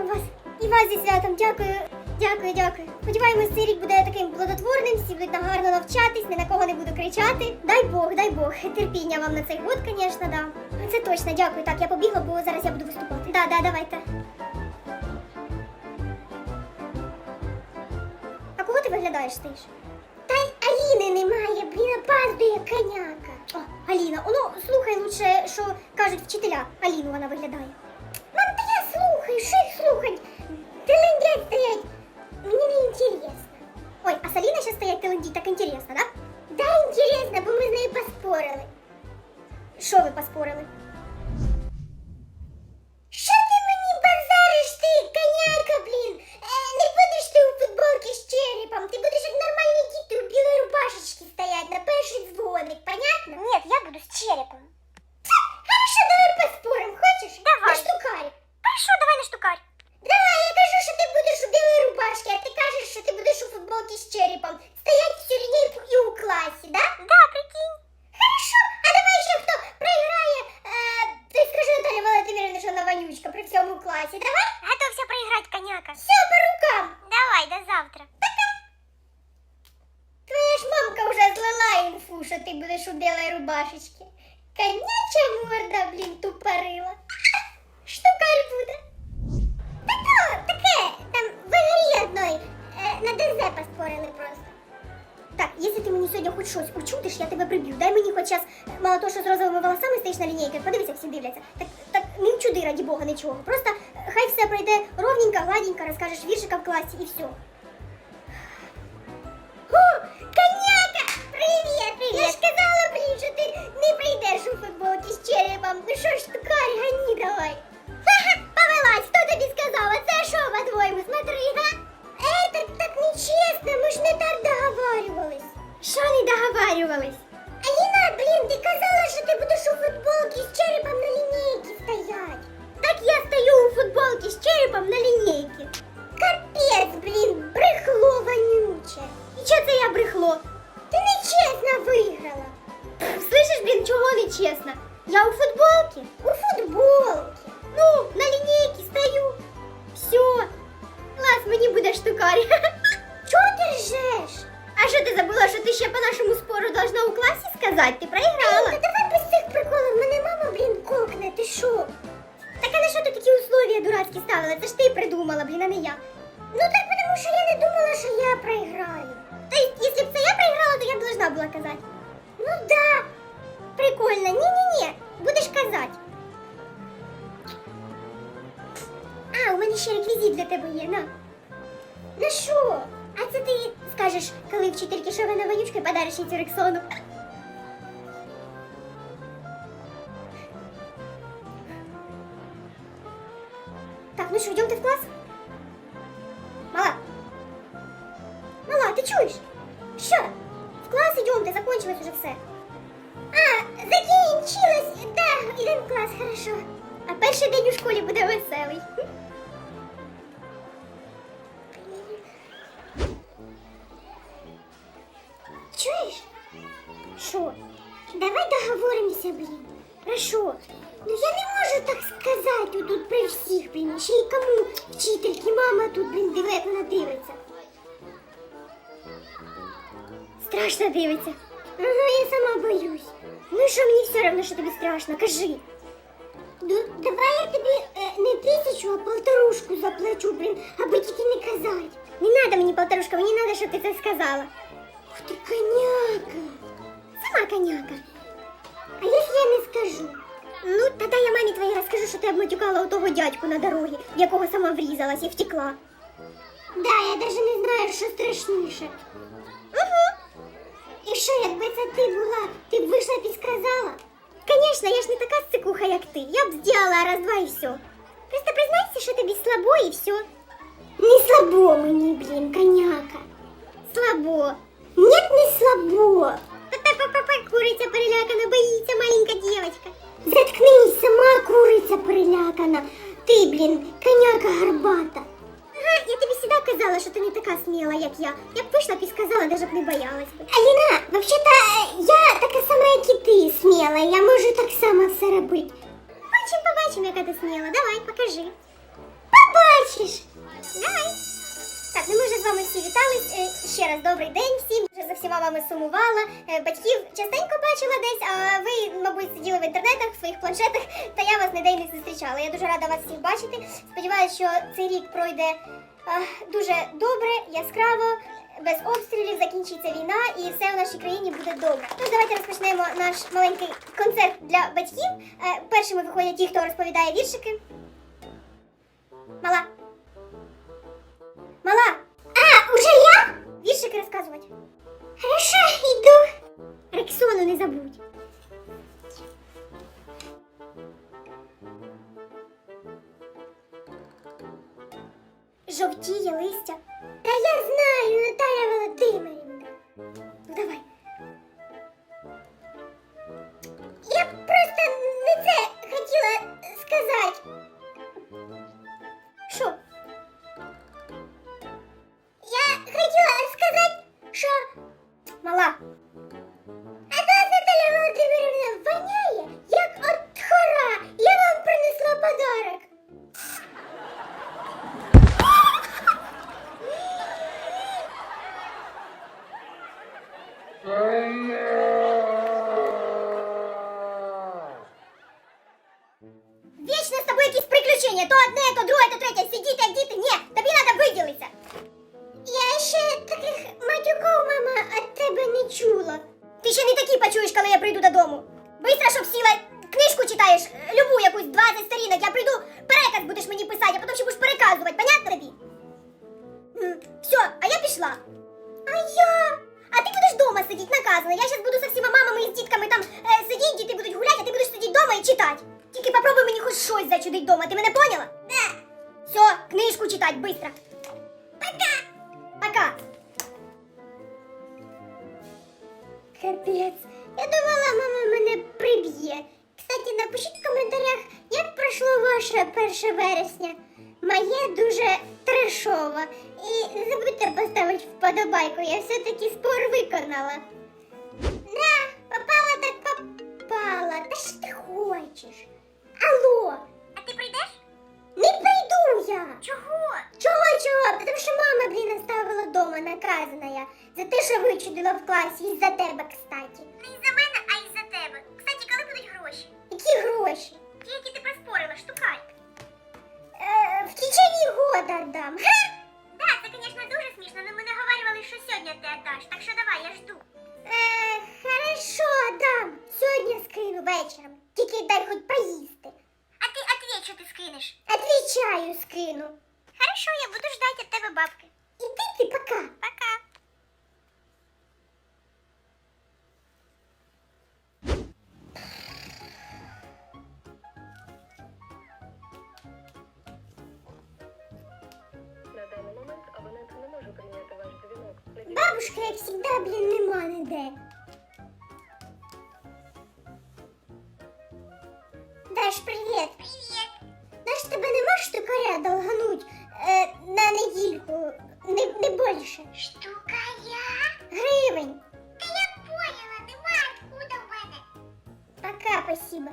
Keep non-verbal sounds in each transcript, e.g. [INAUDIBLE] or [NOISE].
святом вас. І вас зі святом. Дякую. Дякую, дякую. Сподіваємось, цей рік буде таким плодотворним, всі будуть гарно навчатись, ні на кого не буду кричати. Дай Бог, дай Бог. Терпіння вам на цей год, звісно, да. Це точно, дякую. Так, я побігла, бо зараз я буду виступати. Да, да, давайте. А кого ти виглядаєш стоїш? Та й Аліни немає, блін, опаздує коняка. О, Аліна, ну слухай лучше, що кажуть вчителя. Аліну вона виглядає. Слухать? Телендять стоять. Мне не інтересно. Ой, а Салина сейчас стоять телендіть, так интересно, да? Да, интересно, бо ми з нею поспорили. Що ви поспорили? Що ти мені базариш ти, коняка, блін? Е, не будеш ти у футболці з черепом, ти будеш як нормальні діти у білій рубашечці стоять на перший дзвоник, понятно? Нет, я буду з черепом. Хорошо, давай поспорим, хочеш? Давай. На штукарі. Хорошо, давай на штукарь. Давай, я кажу, що ти будеш у білій рубашці, а ти кажеш, що ти будеш у футболці з черепом. Стоять всю лінійку і у класі, да? Да, прикинь. Хорошо, а давай ще хто проіграє, е, ти скажи Наталі Валентинівні, що вона вонючка при всьому класі, давай? Мені хоч час, мало того, що з розовими волосами стоїш на лінійках, подивися, всі дивляться. Так, так не вчуди, раді Бога, нічого. Просто е, хай все пройде ровненько, гладенько, розкажеш віршика в класі і все. О, коняка! Привіт! Привіт! Я ж казала, блін, що ти не прийдеш у футболці з черепом. Ну що ж, тукарь, гані давай. Ха-ха, повелась, хто тобі сказав? А це що, по-твоєму, смотри, га? Ей, так, так нечесно, ми ж не так договарювались. Що не договарювались? Що ти будеш у футболці з черепом на лінійці стоять. Так я стою у футболці з черепом на лінійці. Капець, блін, брехло вонюче. І чого це я брехло? Ти нечесно виграла. Пф, Слышиш, блін, чого нечесно? Я у футболці. У футболці. Ну, на лінійці стою. Все. Клас, мені буде штукарь. [LAUGHS] Чого ти ржеш? Що ти забула, що ти ще по нашому спору должна у класі сказати? Ти проіграла. Та давай без цих приколів, мене мама, блін, кокне, ти що? Так а на що ти такі условия дурацькі ставила? Це ж ти придумала, блін, а не я. Ну так тому що я не думала, що я проіграю. Та якщо б це я проіграла, то я б должна була казати. Ну да. Прикольно. Ні-ні-ні, будеш казати. А, у мене ще реквізит для тебе є, на. На що? Скажеш, коли вчительки що вона вонючка подариш їй рексону. Так, ну що, йдемте в клас? Давай договоримося, блін. Про? Ну я не можу так сказати тут при всіх, блін. Ще й кому вчительки, мама тут, блін, диви, вона дивиться. Страшно дивиться. Ага, я сама боюсь. Ну що мені все одно, що тобі страшно, кажи. Ну, давай я тобі е, не тисячу, а полторушку заплачу, блін, аби тільки не казати. Не надо мені полторушка, мені надо, щоб ти це сказала. Ух ти, коняка. Сама коняка. А якщо я не скажу? Ну, тоді я мамі твоїй розкажу, що ти обматюкала у того дядьку на дорогі, в якого сама врізалась і втекла. Да, я навіть не знаю, що страшніше. Угу. І що, якби це ти була, ти б вийшла і підсказала? Конечно, я ж не така сцикуха, як ти. Я б сделала раз-два і все. Просто признайся, що тобі слабо і все. Не слабо мені, блін, коняка. Слабо. Нет, не слабо. Па-па-па-па, куриця. Заткнись, сама куриця перелякана. Ти, блін, коняка горбата. Ага, я тобі завжди казала, що ти не така сміла, як я. Я б вийшла і сказала, навіть б не боялась би. Аліна, взагалі-то я така сама, як і ти сміла. Я можу так само все робити. Побачимо, побачимо, яка ти сміла. Давай, покажи. Хочеш? Давай. Так, ну ми вже з вами всі вітались. Е, Ще раз добрий день всім. Вже за всіма вами сумувала. Е, Батьків частенько бачила десь, а ви, мабуть, сиділи в інтернетах, в своїх планшетах, [LAUGHS] та я вас ніде й не зустрічала. Я дуже рада вас всіх бачити. Сподіваюся, що цей рік пройде е, дуже добре, яскраво. Без обстрілів закінчиться війна і все в нашій країні буде добре. Тож давайте розпочнемо наш маленький концерт для батьків. Першими виходять ті, хто розповідає віршики. Мала. Мала. А, уже я? Віршик розказувати. Хорошо, йду. Рексону не забудь. Жовтіє листя. Та я знаю, ваше 1 вересня. Моє дуже трешово. І не забудьте поставити вподобайку, я все-таки спор виконала. Да, попала так попала. Та що ти хочеш? Алло, А ти прийдеш? не прийду я. Чого? Чого, чого? Тому що мама, блін, оставила дома наказана я. За те, що вичудила в класі, і за тебе, кстати. Не із-за мене, а із-за тебе. Кстати, коли будуть гроші? Бабушка, як завжди, блін, нема ніде. Даш, привіт. Привіт. Даш, тебе нема штукаря долгануть е, на недільку, не, не більше. Штукаря? Гривень. Та я поняла, нема откуда в мене. Пока, спасибо.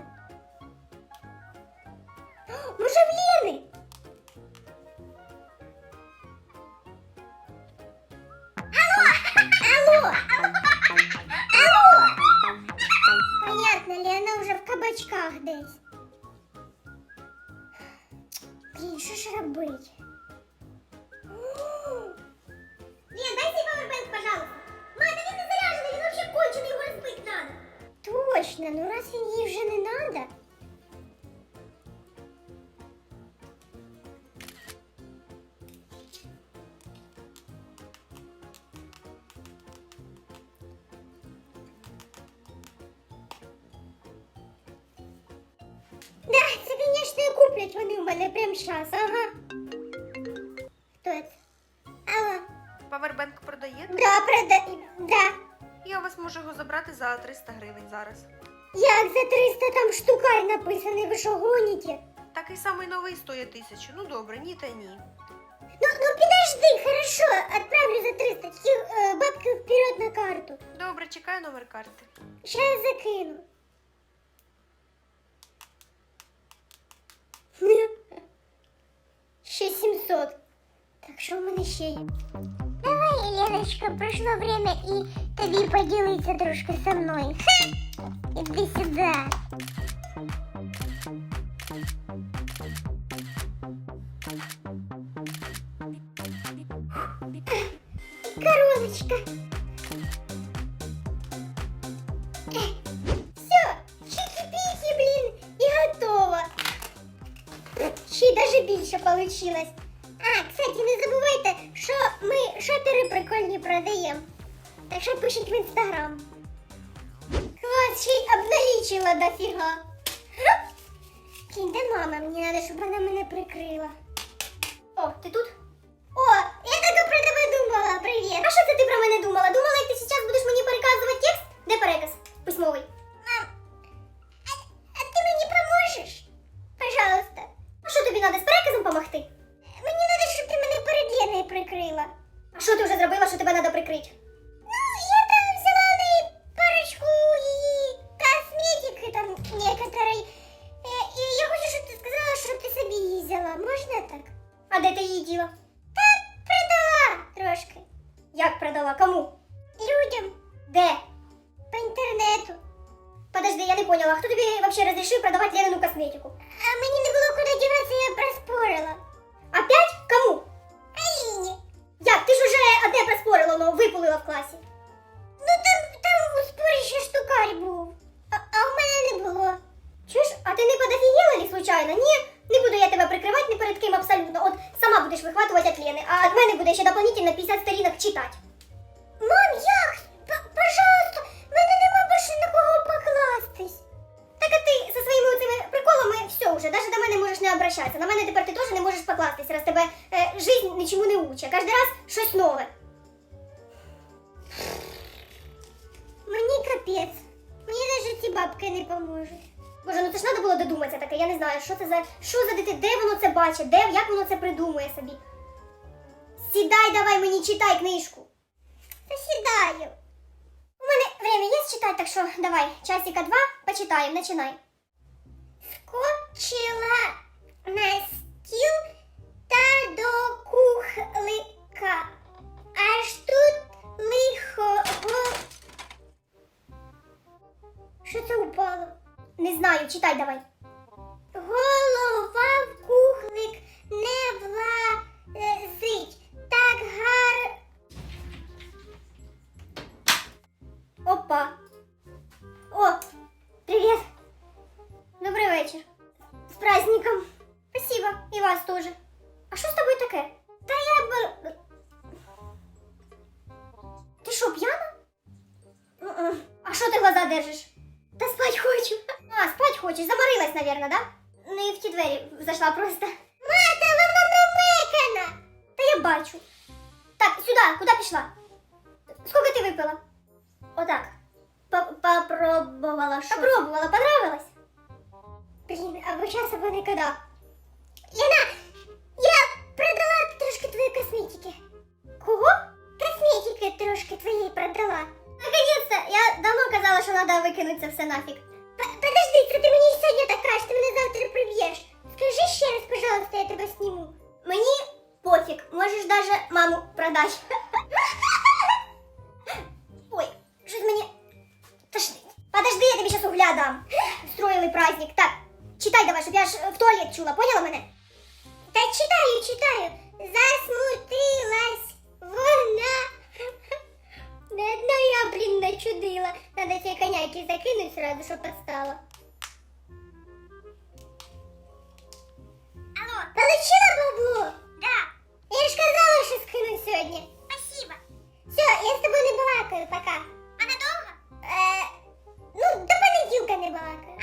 Точно, ну раз він їй вже не надо. Да, це, звісно, куплять вони в мене прямо зараз, ага. Хто це? Алло. Павербенк продає? Да, прода... Да. Я у вас можу його забрати за 300 гривень зараз. Як за 300 там штукарь написаний, ви що гоніте? Такий самий новий стоїть тисячу. Ну добре, ні та ні. Ну, ну подожди, хорошо, отправлю за 300, тільки е, бабки вперед на карту. Добре, чекаю номер карти. Сейчас закину. ще 700. Так що в мене ще є? Давай, Леночка, пришло время и тобі поділитися трошки со мною. Ха! Іди сюди. Короночка. Все, чики-піки, блін, і готово. Ще й даже більше получилось. А, кстати, не забувайте, що ми шопери прикольні продаємо. Так що пишіть в інстаграм. Клас, ще й обналічила дофіга. Кінь, де мама? Мені треба, щоб вона мене прикрила. О, ти тут? О, я так про тебе думала. Привіт. А що це ти про мене думала? Думала, як ти зараз будеш мені переказувати текст? Де переказ? Письмовий. Поняла, хто тобі вообще разрешив продавати Ленину косметику? А мені не було куди діватися, я проспорила. Опять? Кому? Аліні. Як? Ти ж уже одне проспорила, но випулила в класі. Ну там, там у спорі ще штукарь був. А, а у мене не було. Чуєш, а ти не подофігіла ли случайно? Ні, не буду я тебе прикривати ні перед ким абсолютно. От сама будеш вихватувати від Лени, а від мене буде ще дополнительно 50 сторінок читати. Учить. Кожен раз щось нове. Мені капець. Мені навіть ці бабки не поможуть. Боже, ну це ж треба було додуматися таке. Я не знаю, що це за що за дитина, де воно це бачить, де як воно це придумує собі. Сідай, давай мені читай книжку. Та сідаю. У мене время є читати, так що давай, часика два, почитаємо, починай. Скочила на стіл та до кухлика. Аж тут лихо. Що це упало? Не знаю, читай давай. Голова в кухлик не влазить. Так, сюди, куди пішла? Скільки ти випила? Отак. П- Попробувала що? Попробувала, понравилось? Блін, або час, або ніколи. Лена, я продала трошки твоєї косметики. Кого? Косметики трошки твоєї продала. Наконец-то, я давно казала, що треба викинути це все нафіг. П- Подожди, це ти мені сьогодні так кажеш, ти мене завтра приб'єш. даже маму продать [LAUGHS] Ой, щось мені тошнить. Подожди, я тебе сейчас угля дам. Строїли праздник. Так, читай давай, чтобы я аж в туалет чула, поняла мене? да читаю, читаю. Засмутилась вона. Не одна я, блін, начудила. Надо тебе коняки закинуть сразу, щоб подстала. Алло, получила бабло? сьогодні. Спасибо. Все, я с тобой не балакаю, пока. А надовго? Е, ну, до понеділка не балакаю.